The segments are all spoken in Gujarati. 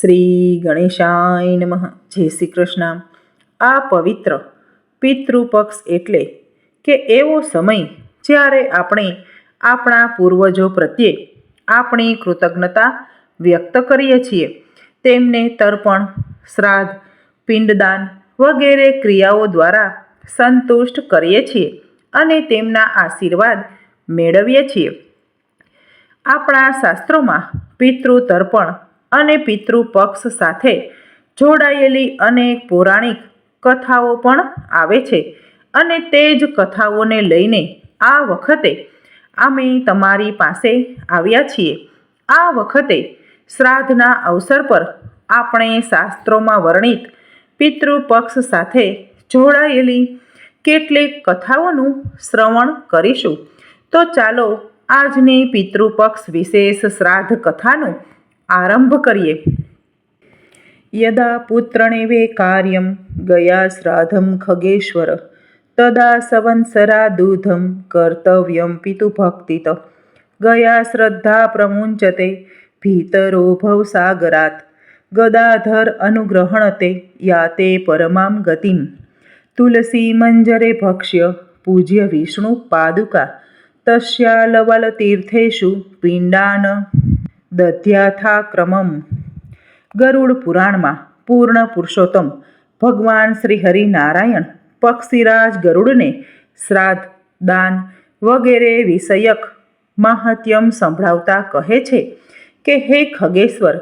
શ્રી ગણેશાય નમઃ. જય શ્રી કૃષ્ણ. આ પવિત્ર પિતૃપક્ષ એટલે કે એવો સમય જ્યારે આપણે આપણા પૂર્વજો પ્રત્યે આપણી કૃતજ્ઞતા વ્યક્ત કરીએ છીએ. તેમને તર્પણ, શ્રાદ્ધ, પિંડદાન વગેરે ક્રિયાઓ દ્વારા સંતુષ્ટ કરીએ છીએ અને તેમના આશીર્વાદ મેળવીએ છીએ. આપણા શાસ્ત્રોમાં પિતૃ તર્પણ અને પિતૃપક્ષ સાથે જોડાયેલી અનેક પૌરાણિક કથાઓ પણ આવે છે. અને તે જ કથાઓને લઈને આ વખતે અમે તમારી પાસે આવ્યા છીએ. આ વખતે શ્રાદ્ધના અવસર પર આપણે શાસ્ત્રોમાં વર્ણિત પિતૃપક્ષ સાથે જોડાયેલી કેટલીક કથાઓનું શ્રવણ કરીશું. તો ચાલો આજની પિતૃપક્ષ વિશેષ શ્રાદ્ધ કથાનો આરંભ કરીએ. યદા પુત્રણેવે કાર્યમ ગયા શ્રાદ્ધમ ખગેશ્વર, તદા સંવત્સરા દૂધમ કર્તવ્યમ પિતુભક્તિત ગયા શ્રદ્ધા પ્રમુંચતે ભીતરોભવ સાગરાત, ગદાધર અનુગ્રહણતે યાતે પરમામ ગતિમ. તુલસી મંજરે ભક્ષ્ય પૂજ્ય વિષ્ણુ પાદુકા તસ્યાલવલ તીર્થેષુ પિંડાન દધ્યાથા ક્રમમ ગરુડ પુરાણમાં પૂર્ણ પુરુષોત્તમ ભગવાન શ્રી હરિનારાયણ પક્ષીરાજ ગરુડને શ્રાદ્ધ, દાન વગેરે વિષયક માહત્યમ સંભળાવતા કહે છે કે, હે ખગેશ્વર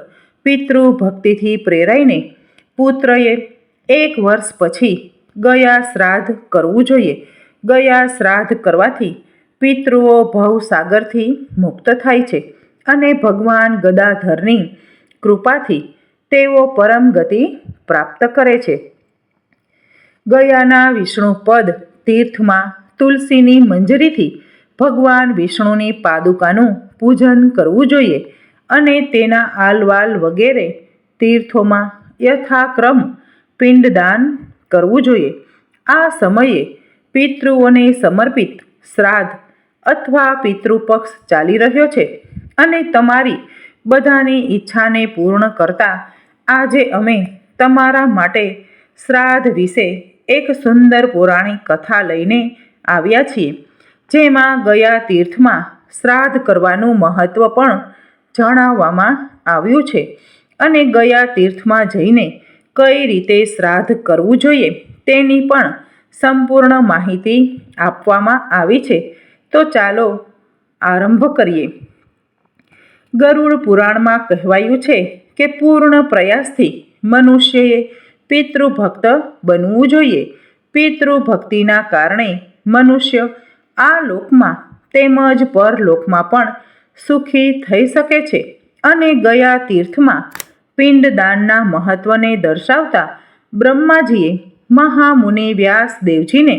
પિતૃ ભક્તિથી પ્રેરાઈને પુત્રએ એક વર્ષ પછી ગયા શ્રાદ્ધ કરવું જોઈએ. ગયા શ્રાદ્ધ કરવાથી પિતૃઓ ભવસાગરથી મુક્ત થાય છે. અને ભગવાન ગદાધરની કૃપાથી તેઓ પરમ ગતિ પ્રાપ્ત કરે છે. ગયાના વિષ્ણુપદ તીર્થમાં તુલસીની મંજરીથી ભગવાન વિષ્ણુની પાદુકાનું પૂજન કરવું જોઈએ અને તેના આલવાલ વગેરે તીર્થોમાં યથાક્રમ પિંડદાન કરવું જોઈએ. આ સમયે પિતૃઓને સમર્પિત શ્રાદ્ધ અથવા પિતૃપક્ષ ચાલી રહ્યો છે. અને તમારી બધાની ઈચ્છાને પૂર્ણ કરતા આજે અમે તમારા માટે શ્રાદ્ધ વિશે એક સુંદર પૌરાણિક કથા લઈને આવ્યા છીએ, જેમાં ગયા તીર્થમાં શ્રાદ્ધ કરવાનું મહત્ત્વ પણ જણાવવામાં આવ્યું છે. અને ગયા તીર્થમાં જઈને કઈ રીતે શ્રાદ્ધ કરવું જોઈએ તેની પણ સંપૂર્ણ માહિતી આપવામાં આવી છે. તો ચાલો આરંભ કરીએ. ગરુડ પુરાણમાં કહેવાયું છે કે પૂર્ણ પ્રયાસથી મનુષ્યએ પિતૃભક્ત બનવું જોઈએ. પિતૃભક્તિના કારણે મનુષ્ય આ લોકમાં તેમજ પરલોકમાં પણ સુખી થઈ શકે છે અને ગયા તીર્થમાં પિંડદાનના મહત્ત્વને દર્શાવતા બ્રહ્માજીએ મહામુનિ વ્યાસ દેવજીને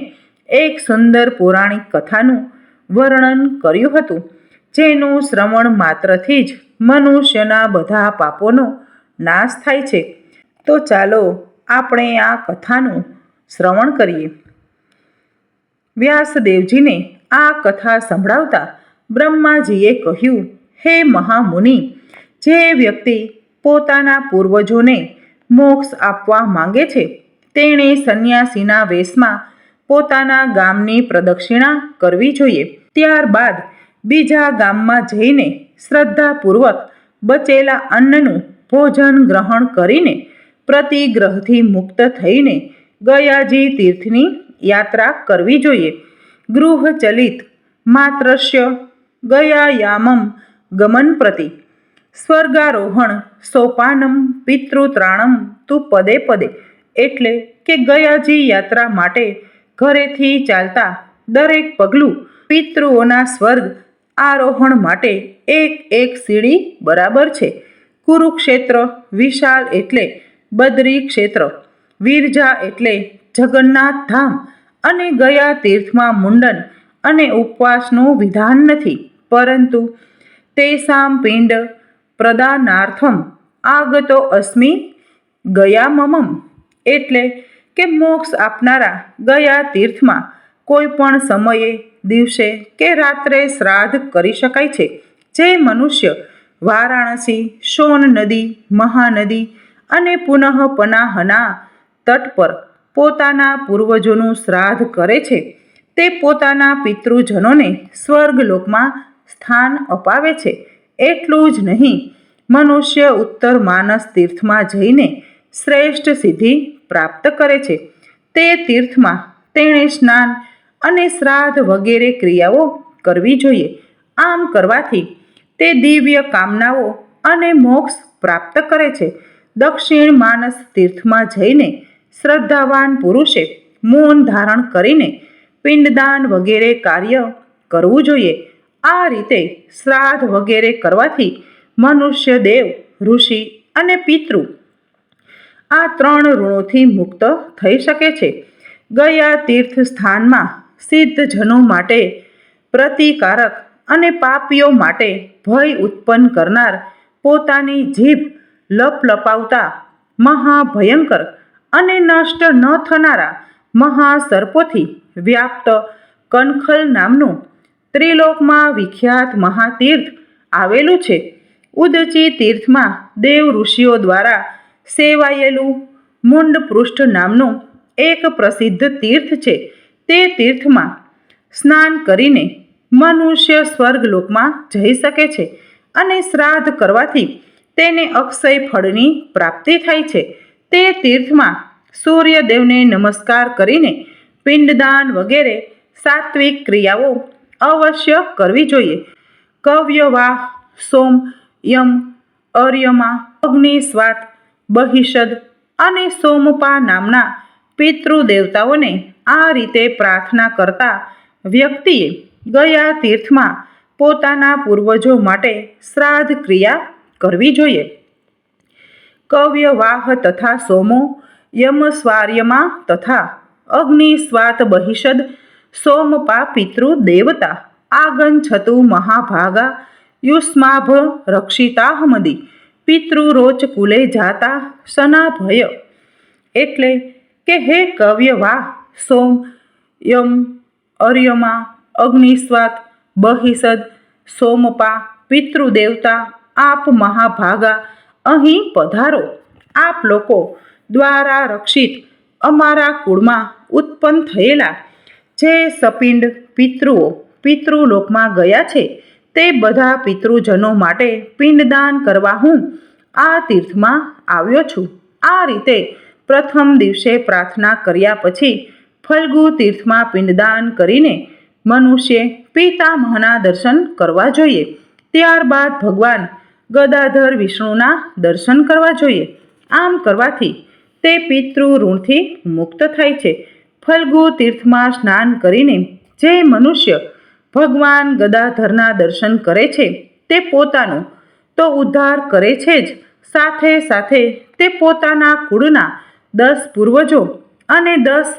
એક સુંદર પૌરાણિક કથાનું વર્ણન કર્યું હતું. જેનું શ્રવણ માત્રથી જ મનુષ્યના બધા પાપોનો નાશ થાય છે. તો ચાલો આપણે આ કથાનું શ્રવણ કરીએ. વ્યાસદેવજીને આ કથા સંભળાવતા બ્રહ્માજીએ કહ્યું, હે મહામુનિ, જે વ્યક્તિ પોતાના પૂર્વજોને મોક્ષ આપવા માંગે છે, તેણે સંન્યાસીના વેશમાં પોતાના ગામની પ્રદક્ષિણા કરવી જોઈએ. ત્યારબાદ બીજા ગામમાં જઈને શ્રદ્ધાપૂર્વક બચેલા અન્નનું ભોજન ગ્રહણ કરીને પ્રતિગ્રહથી મુક્ત થઈને ગયાજી તીર્થની યાત્રા કરવી જોઈએ. ગૃહચલિત માત્રશ્ય ગયાયામમ ગમન પ્રતિ. સ્વર્ગારોહણ સોપાનમ પિતૃત્રાણમ તુ પદે પદે. એટલે કે ગયાજી યાત્રા માટે ઘરેથી ચાલતા દરેક પગલું પિતૃઓના સ્વર્ગ આરોહણ માટે એક એક સીડી બરાબર છે. કુરુક્ષેત્ર વિશાળ એટલે બદ્રી ક્ષેત્ર વિરજા એટલે જગન્નાથ ધામ અને ગયા તીર્થમાં મુંડન અને ઉપવાસનું વિધાન નથી. પરંતુ તેસામ પિંડ પ્રદાનાર્થમ આગતો અસ્મિ ગયામમમ એટલે કે મોક્ષ આપનારા ગયા તીર્થમાં કોઈ પણ સમયે, દિવસે કે રાત્રે શ્રાદ્ધ કરી શકાય છે. જે મનુષ્ય વારાણસી, સોન નદી, મહાનદી અને પુનઃ પનાહના તટ પર પોતાના પૂર્વજોનું શ્રાદ્ધ કરે છે, તે પોતાના પિતૃજનોને સ્વર્ગલોકમાં સ્થાન અપાવે છે. એટલું જ નહીં, મનુષ્ય ઉત્તર માનસ તીર્થમાં જઈને શ્રેષ્ઠ સિદ્ધિ પ્રાપ્ત કરે છે. તે તીર્થમાં તેણે સ્નાન અને શ્રાદ્ધ વગેરે ક્રિયાઓ કરવી જોઈએ. આમ કરવાથી તે દિવ્ય કામનાઓ અને મોક્ષ પ્રાપ્ત કરે છે. દક્ષિણ માનસ તીર્થમાં જઈને શ્રદ્ધાવાન પુરુષે મૌન ધારણ કરીને પિંડદાન વગેરે કાર્ય કરવું જોઈએ. આ રીતે શ્રાદ્ધ વગેરે કરવાથી મનુષ્ય દેવ, ઋષિ અને પિતૃ આ ત્રણ ઋણોથી મુક્ત થઈ શકે છે. ગયા તીર્થ સ્થાનમાં સિદ્ધજનો માટે પ્રતિકારક અને પાપીઓ માટે ભય ઉત્પન્ન કરનાર પોતાની જીભ લપલપાવતા મહાભયંકર અને નષ્ટ ન થનારા મહાસર્પોથી વ્યાપ્ત કનખલ નામનું ત્રિલોકમાં વિખ્યાત મહાતીર્થ આવેલું છે. ઉદચી તીર્થમાં દેવ ઋષિઓ દ્વારા સેવાયેલું મુંડ પૃષ્ઠ નામનું એક પ્રસિદ્ધ તીર્થ છે. તે તીર્થમાં સ્નાન કરીને મનુષ્ય સ્વર્ગલોકમાં જઈ શકે છે અને શ્રાદ્ધ કરવાથી તેને અક્ષય ફળની પ્રાપ્તિ થાય છે. તે તીર્થમાં સૂર્યદેવને નમસ્કાર કરીને પિંડદાન વગેરે સાત્વિક ક્રિયાઓ અવશ્ય કરવી જોઈએ. કવ્યવાહ, સોમ, યમ, અર્યમા અગ્નિસ્વાત બહિષદ અને સોમપા નામના પિતૃદેવતાઓને આ રીતે પ્રાર્થના કરતા વ્યક્તિએ ગયા તીર્થમાં પોતાના પૂર્વજો માટે શ્રાદ્ધ ક્રિયા કરવી જોઈએ. કવ્યવાહ તથા સોમો યમસ્વાર્યમાં તથા અગ્નિસ્વાત બહિષદ સોમપા પિતૃ દેવતા, આગન છતુ મહાભાગા, યુષ્માભ રક્ષિતાહમદી પિતૃરોચ કુલે જાતા સના ભય એટલે કે હે કવ્યવાહ સોમ, યમ, અર્યમા, અગ્નિસ્વાત બહિષદ સોમપા, પિતૃદેવતા, આપ મહાભાગા, અહીં પધારો. આપ લોકો દ્વારા રક્ષિત અમારા કુળમાં ઉત્પન્ન થયેલા જે સપિંડ પિતૃઓ પિતૃલોકમાં ગયા છે, તે બધા પિતૃજનો માટે પિંડદાન કરવા હું આ તીર્થમાં આવ્યો છું. આ રીતે પ્રથમ દિવસે પ્રાર્થના કર્યા પછી ફલ્ગુ તીર્થમાં પિંડદાન કરીને મનુષ્ય પિતામહના દર્શન કરવા જોઈએ. ત્યારબાદ ભગવાન ગદાધર વિષ્ણુના દર્શન કરવા જોઈએ. આમ કરવાથી તે પિતૃ ઋણથી મુક્ત થાય છે. ફલ્ગુ તીર્થમાં સ્નાન કરીને જે મનુષ્ય ભગવાન ગદાધરના દર્શન કરે છે, તે પોતાનો તો ઉદ્ધાર કરે છે જ. સાથે સાથે તે પોતાના કુળના દસ પૂર્વજો અને દસ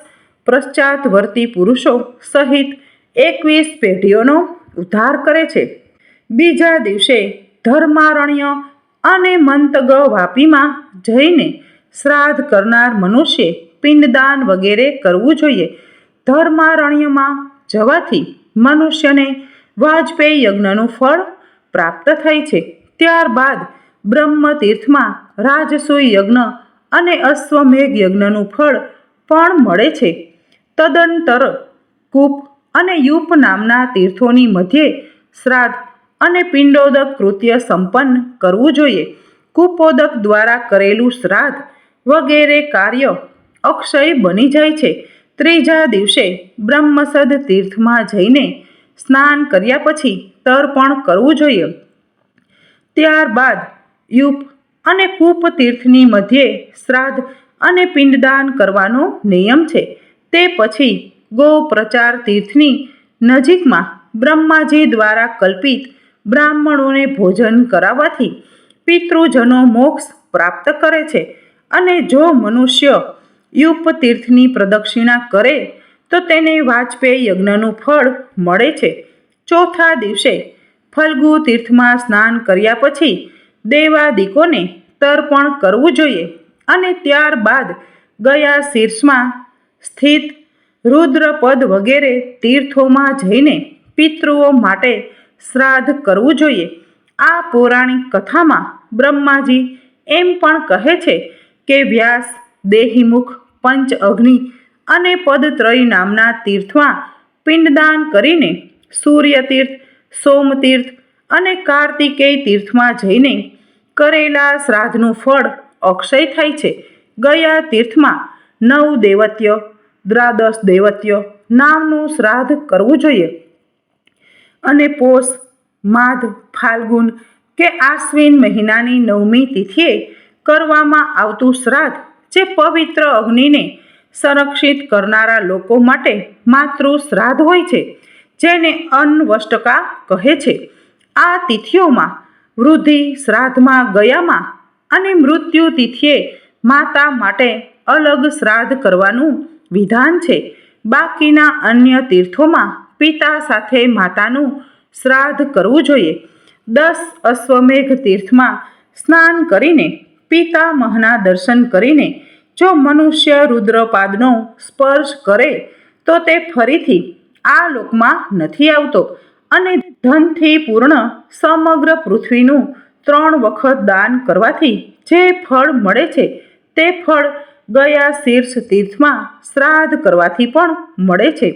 પશ્ચાતવર્તી પુરુષો સહિત એકવીસ પેઢીઓનો ઉદ્ધાર કરે છે. બીજા દિવસે ધર્મારણ્ય અને મંતગ વાપીમાં જઈને શ્રાદ્ધ કરનાર મનુષ્ય પિંડદાન વગેરે કરવું જોઈએ. ધર્મારણ્યમાં જવાથી મનુષ્યને વાજપેયી યજ્ઞનું ફળ પ્રાપ્ત થાય છે. ત્યારબાદ બ્રહ્મ તીર્થમાં રાજસૂય યજ્ઞ અને અશ્વમેઘ યજ્ઞનું ફળ પણ મળે છે. તદંતર કૂપ અને યુપ નામના તીર્થોની મધ્યે શ્રાદ્ધ અને પિંડોદક કૃત્ય સંપન્ન કરવું જોઈએ. કૂપોદક દ્વારા કરેલું શ્રાદ્ધ વગેરે કાર્ય અક્ષય બની જાય છે. ત્રીજા દિવસે બ્રહ્મસદ તીર્થમાં જઈને સ્નાન કર્યા પછી તર્પણ કરવું જોઈએ. ત્યારબાદ યુપ અને કૂપ તીર્થની મધ્યે શ્રાદ્ધ અને પિંડદાન કરવાનો નિયમ છે. તે પછી ગોપ્રચાર તીર્થની નજીકમાં બ્રહ્માજી દ્વારા કલ્પિત બ્રાહ્મણોને ભોજન કરાવવાથી પિતૃજનો મોક્ષ પ્રાપ્ત કરે છે અને જો મનુષ્ય યુપ તીર્થની પ્રદક્ષિણા કરે, તો તેને વાજપેયી યજ્ઞનું ફળ મળે છે. ચોથા દિવસે ફલ્ગુ તીર્થમાં સ્નાન કર્યા પછી દેવાદિકોને તર્પણ કરવું જોઈએ અને ત્યારબાદ ગયા શીર્ષમાં સ્થિત રુદ્રપદ વગેરે તીર્થોમાં જઈને પિતૃઓ માટે શ્રાદ્ધ કરવું જોઈએ. આ પૌરાણિક કથામાં બ્રહ્માજી એમ પણ કહે છે કે વ્યાસ, દેહીમુખ, પંચ અગ્નિ અને પદત્રય નામના તીર્થમાં પિંડદાન કરીને સૂર્યતીર્થ, સોમતીર્થ અને કાર્તિકેય તીર્થમાં જઈને કરેલા શ્રાદ્ધનું ફળ અક્ષય થાય છે. ગયા તીર્થમાં નવ દેવત્ય દ્વાદશ દૈવત્ય નામનું શ્રાદ્ધ કરવું જોઈએ. અને પોષ માધ ફાલ્ગુન કે આશ્વિન મહિનાની નવમી તિથિએ કરવામાં આવતું શ્રાદ્ધ જે પવિત્ર અગ્નિને સંરક્ષિત કરનારા લોકો માટે માતૃ શ્રાદ્ધ હોય છે, જેને અન્નવષ્ટકા કહે છે. આ તિથિઓમાં વૃદ્ધિ શ્રાદ્ધમાં ગયામાં અને મૃત્યુ તિથિએ માતા માટે અલગ શ્રાદ્ધ કરવાનું વિધાન છે. બાકીના અન્ય તીર્થોમાં પિતા સાથે માતાનું શ્રાદ્ધ કરવું જોઈએ. દસ અશ્વમેઘ તીર્થમાં સ્નાન કરીને પિતામહના દર્શન કરીને જો મનુષ્ય રુદ્રપાદનો સ્પર્શ કરે, તો તે ફરીથી આ લોકમાં નથી આવતો અને ધનથી પૂર્ણ સમગ્ર પૃથ્વીનું ત્રણ વખત દાન કરવાથી જે ફળ મળે છે, તે ફળ ગયા શીર્ષ તીર્થમાં શ્રાદ્ધ કરવાથી પણ મળે છે.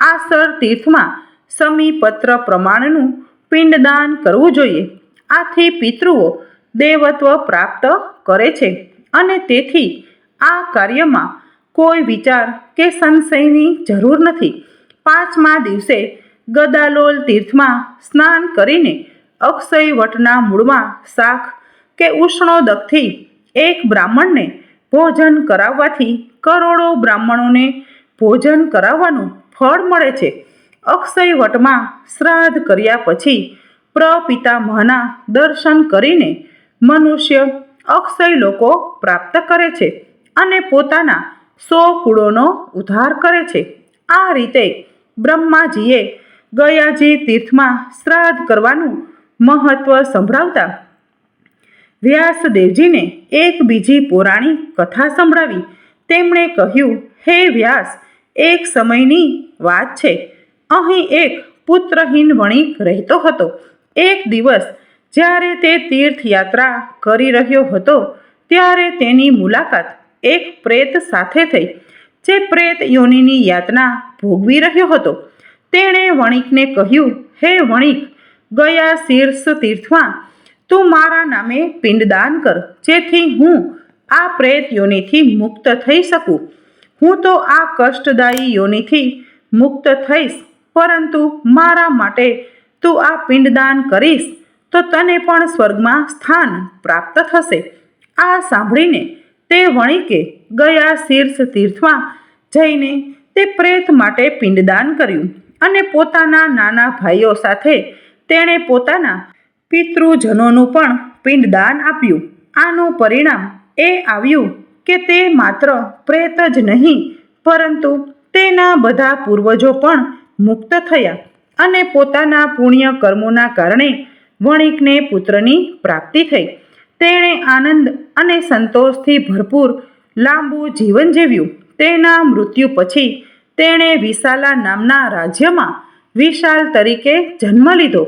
આ સર તીર્થમાં સમીપત્ર પ્રમાણનું પિંડદાન કરવું જોઈએ. આથી પિતૃઓ દેવત્વ પ્રાપ્ત કરે છે અને તેથી આ કાર્યમાં કોઈ વિચાર કે સંશયની જરૂર નથી. પાંચમા દિવસે ગદાલોલ તીર્થમાં સ્નાન કરીને અક્ષય વટના મૂળમાં શાખ કે ઉષ્ણોદકથી એક બ્રાહ્મણને ભોજન કરાવવાથી કરોડો બ્રાહ્મણોને ભોજન કરાવવાનું ફળ મળે છે. અક્ષય વટમાં શ્રાદ્ધ કર્યા પછી પ્રપિતામહના દર્શન કરીને મનુષ્ય અક્ષય લોકો પ્રાપ્ત કરે છે અને પોતાના સો કુળોનો ઉદ્ધાર કરે છે. આ રીતે બ્રહ્માજીએ ગયાજી તીર્થમાં શ્રાદ્ધ કરવાનું મહત્વ સંભળાવતા વ્યાસદેવજીને એક બીજી પૌરાણિક કથા સંભળાવી. તેમણે કહ્યું, હે વ્યાસ, એક સમયની વાત છે. અહીં એક પુત્રહીન વણિક રહેતો હતો. એક દિવસ જ્યારે તે તીર્થયાત્રા કરી રહ્યો હતો, ત્યારે તેની મુલાકાત એક પ્રેત સાથે થઈ, જે પ્રેત યોનિની યાતના ભોગવી રહ્યો હતો. તેણે વણિકને કહ્યું, હે વણિક, ગયા શીર્ષ તીર્થમાં તું મારા નામે પિંડદાન કર, જેથી હું આ પ્રેત યોનિથી મુક્ત થઈ શકું. હું તો આ કષ્ટદાયી યોનિથી મુક્ત થઈશ, પરંતુ મારા માટે તું આ પિંડદાન કરીશ, તો તને પણ સ્વર્ગમાં સ્થાન પ્રાપ્ત થશે. આ સાંભળીને તે વણિકે ગયા શીર્ષ તીર્થમાં જઈને તે પ્રેત માટે પિંડદાન કર્યું અને પોતાના નાના ભાઈઓ સાથે તેણે પોતાના પિતૃજનોનું પણ પિંડદાન આપ્યું. આનું પરિણામ એ આવ્યું કે તે માત્ર પ્રેત જ નહીં, પરંતુ તેના બધા પૂર્વજો પણ મુક્ત થયા અને પોતાના પુણ્ય કર્મોના કારણે વણિકને પુત્રની પ્રાપ્તિ થઈ. તેણે આનંદ અને સંતોષથી ભરપૂર લાંબુ જીવન જીવ્યું. તેના મૃત્યુ પછી તેણે વિશાલા નામના રાજ્યમાં વિશાલ તરીકે જન્મ લીધો.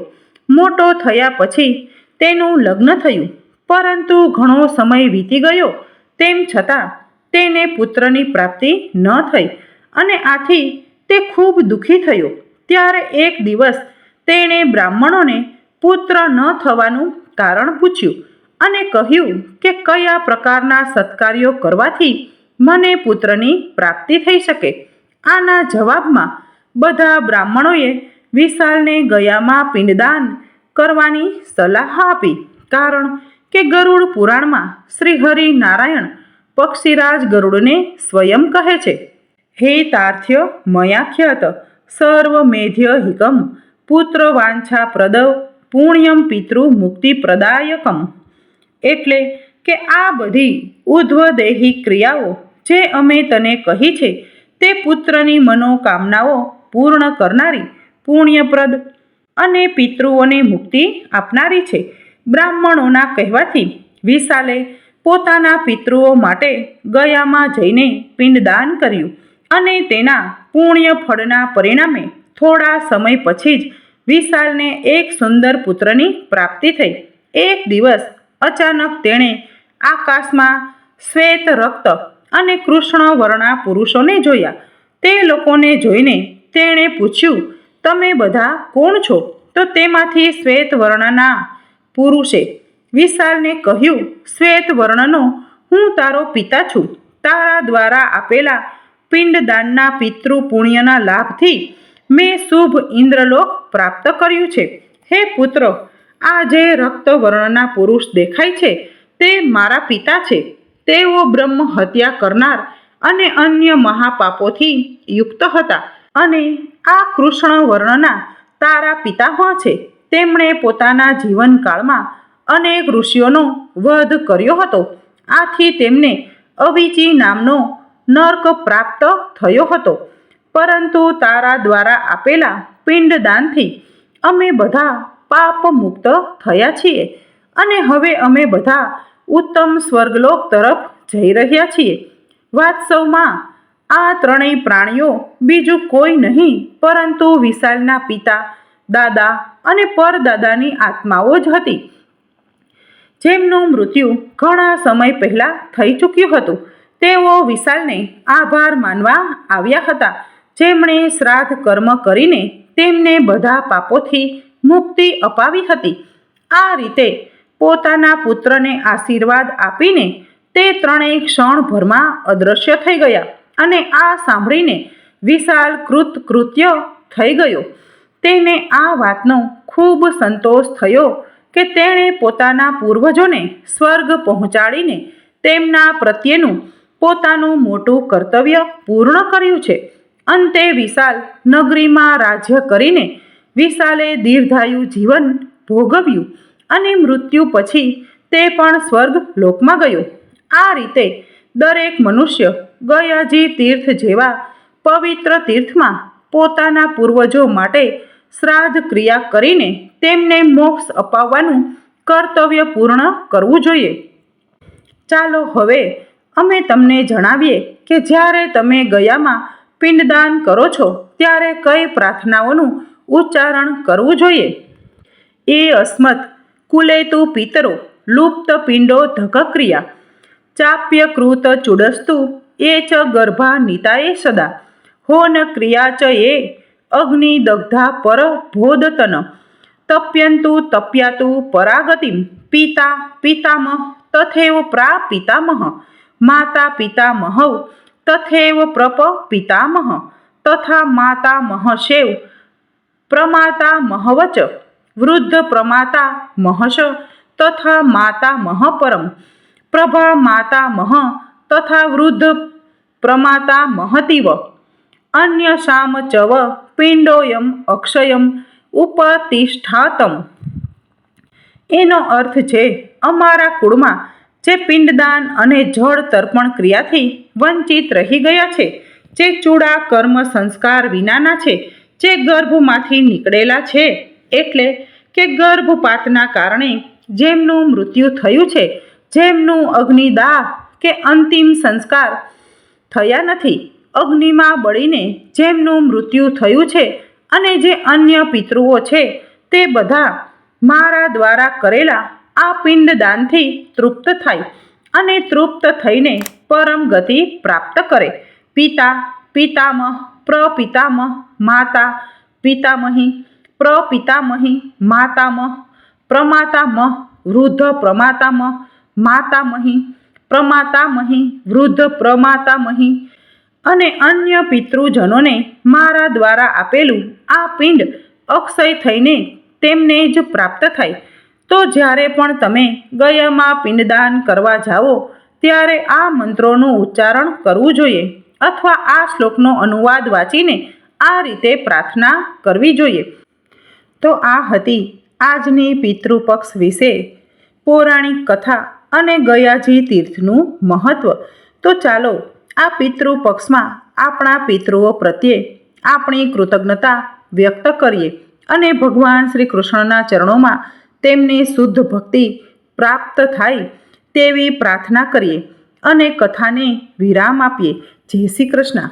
મોટો થયા પછી તેનું લગ્ન થયું. પરંતુ ઘણો સમય વીતી ગયો. તેમ છતાં તેને પુત્રની પ્રાપ્તિ ન થઈ અને આથી તે ખૂબ દુઃખી થયો. ત્યારે એક દિવસ તેણે બ્રાહ્મણોને પુત્ર ન થવાનું કારણ પૂછ્યું અને કહ્યું કે કયા પ્રકારના સત્કાર્યો કરવાથી મને પુત્રની પ્રાપ્તિ થઈ શકે. આના જવાબમાં બધા બ્રાહ્મણોએ વિશાલને ગયામાં પિંડદાન કરવાની સલાહ આપી. કારણ કે ગરુડ પુરાણમાં શ્રી હરિ નારાયણ પક્ષીરાજ ગરુડને સ્વયં કહે છે, હે તાર્થ્ય મયાખ્યત સર્વમેધ્ય હિકમ, પુત્ર વાંછા પ્રદવ પુણ્યમ પિતૃ મુક્તિ પ્રદાયકમ. એટલે કે આ બધી ઉધ્વદેહી ક્રિયાઓ જે અમે તને કહી છે, તે પુત્રની મનોકામનાઓ પૂર્ણ કરનારી પુણ્યપ્રદ અને પિતૃઓને મુક્તિ આપનારી છે. બ્રાહ્મણોના કહેવાથી વિશાલે પોતાના પિતૃઓ માટે ગયામાં જઈને પિંડદાન કર્યું અને તેના પુણ્ય ફળના પરિણામે થોડા સમય પછી જ વિશાલને એક સુંદર પુત્રની પ્રાપ્તિ થઈ. એક દિવસ અચાનક તેણે આકાશમાં શ્વેત રક્ત અને કૃષ્ણ વર્ણા પુરુષોને જોયા. તે લોકોને જોઈને તેણે પૂછ્યું તમે બધા કોણ છો? તો તેમાંથી શ્વેત વર્ણના પુરુષે વિશાલને કહ્યું, શ્વેત વર્ણનો, હું તારો પિતા છું. તારા દ્વારા આપેલા પિંડદાનના પિતૃ પુણ્યના લાભથી મેં શુભ ઇન્દ્રલોક પ્રાપ્ત કર્યું છે. હે પુત્ર, આ જે રક્ત વર્ણના પુરુષ દેખાય છે, તે મારા પિતા છે. તેઓ બ્રહ્મ હત્યા કરનાર અને અન્ય મહાપાપોથી યુક્ત હતા. અને આ કૃષ્ણ વર્ણના તારા પિતામહ છે. તેમણે પોતાના જીવનકાળમાં અનેક ઋષિઓનો વધ કર્યો હતો. આથી તેમને અવિચી નામનો નર્ક પ્રાપ્ત થયો હતો. પરંતુ તારા દ્વારા આપેલા પિંડદાનથી અમે બધા પાપ મુક્ત થયા છીએ અને હવે અમે બધા ઉત્તમ સ્વર્ગલોક તરફ જઈ રહ્યા છીએ. વાસ્તવમાં આ ત્રણેય પ્રાણીઓ બીજું કોઈ નહીં, પરંતુ વિશાલના પિતા, દાદા અને પરદાદાની આત્માઓ જ હતી. જેમનું મૃત્યુ ઘણા સમય પહેલા થઈ ચૂક્યું હતું. તેઓ વિશાલને આભાર માનવા આવ્યા હતા. જેમણે શ્રાદ્ધ કર્મ કરીને તેમને બધા પાપોથી મુક્તિ અપાવી હતી. આ રીતે પોતાના પુત્રને આશીર્વાદ આપીને તે ત્રણેય ક્ષણભરમાં અદૃશ્ય થઈ ગયા. અને આ સાંભળીને વિશાલ કૃત કૃત્ય થઈ ગયો. તેને આ વાતનો ખૂબ સંતોષ થયો કે તેણે પોતાના પૂર્વજોને સ્વર્ગ પહોંચાડીને તેમના પ્રત્યેનું પોતાનું મોટું કર્તવ્ય પૂર્ણ કર્યું છે. અંતે વિશાલ નગરીમાં રાજ્ય કરીને વિશાલે દીર્ઘાયુ જીવન ભોગવ્યું અને મૃત્યુ પછી તે પણ સ્વર્ગ લોકમાં ગયો. આ રીતે દરેક મનુષ્ય ગયાજી તીર્થ જેવા પવિત્ર તીર્થમાં પોતાના પૂર્વજો માટે શ્રાદ્ધ ક્રિયા કરીને તેમને મોક્ષ અપાવવાનું કર્તવ્ય પૂર્ણ કરવું જોઈએ. ચાલો હવે અમે તમને જણાવીએ કે જ્યારે તમે ગયામાં પિંડદાન કરો છો, ત્યારે કઈ પ્રાર્થનાઓનું ઉચ્ચારણ કરવું જોઈએ? એ અસ્મત, કુલેતુ પિતરો, લુપ્ત પિંડો ધકક્રિયા ચાપ્યકૃત ચુડસ્તુ એ ચ ગર્ભા નિતાએ સદા. હોન ક્રિયા ચ એ અગ્નિદગ્ધા પર ભોદતન. તપ્યંતુ તપ્યાતુ પરાગતિમ. પિતા પિતામહ તથેવ પ્રા પિતામહ. માતા પિતામહ તથેવ પ્રપ પિતામહ. તથા માતા મહશેવ પ્રમાતા મહવચ. વૃદ્ધ પ્રમાતા મહશ. તથા માતા મહપરમ. પ્રભા માતા મહ તથા વૃદ્ધ પ્રમાતા મહતીવ. અન્ય શામ ચવ પિંડોયમ અક્ષયમ ઉપતિષ્ઠાતમ. એનો અર્થ છે, અમારા કુળમાં જે પિંડદાન અને જળ તર્પણ ક્રિયાથી વંચિત રહી ગયા છે, જે ચૂડા કર્મ સંસ્કાર વિનાના છે, જે ગર્ભમાંથી નીકળેલા છે, એટલે કે ગર્ભપાતના કારણે જેમનું મૃત્યુ થયું છે, જેમનું અગ્નિદાહ કે અંતિમ સંસ્કાર થયા નથી. અગ્નિમાં બળીને જેમનું મૃત્યુ થયું છે અને જે અન્ય પિતૃઓ છે, તે બધા મારા દ્વારા કરેલા આ પિંડદાનથી તૃપ્ત થાય અને તૃપ્ત થઈને પરમ ગતિ પ્રાપ્ત કરે. પિતા, પિતામહ, પ્રપિતામહ, માતા, પિતામહી, પ્રપિતામહી, માતામહ, પ્રમાતામહ, વૃદ્ધ પ્રમાતામહ, માતામહી પ્રમાતામહી વૃદ્ધ પ્રમાતામહી અને અન્ય પિતૃજનોને મારા દ્વારા આપેલું આ પિંડ અક્ષય થઈને તેમને જ પ્રાપ્ત થાય. તો જ્યારે પણ તમે ગયામાં પિંડદાન કરવા જાઓ, ત્યારે આ મંત્રોનું ઉચ્ચારણ કરવું જોઈએ અથવા આ શ્લોકનો અનુવાદ વાંચીને આ રીતે પ્રાર્થના કરવી જોઈએ. તો આ હતી આજની પિતૃપક્ષ વિશે પૌરાણિક કથા. અને ગયાજી તીર્થનું મહત્વ. તો ચાલો, આ પિતૃપક્ષમાં આપણા પિતૃઓ પ્રત્યે આપણી કૃતજ્ઞતા વ્યક્ત કરીએ અને ભગવાન શ્રી કૃષ્ણના ચરણોમાં તેમની શુદ્ધ ભક્તિ પ્રાપ્ત થાય તેવી પ્રાર્થના કરીએ અને કથાને વિરામ આપીએ. જય શ્રી કૃષ્ણ.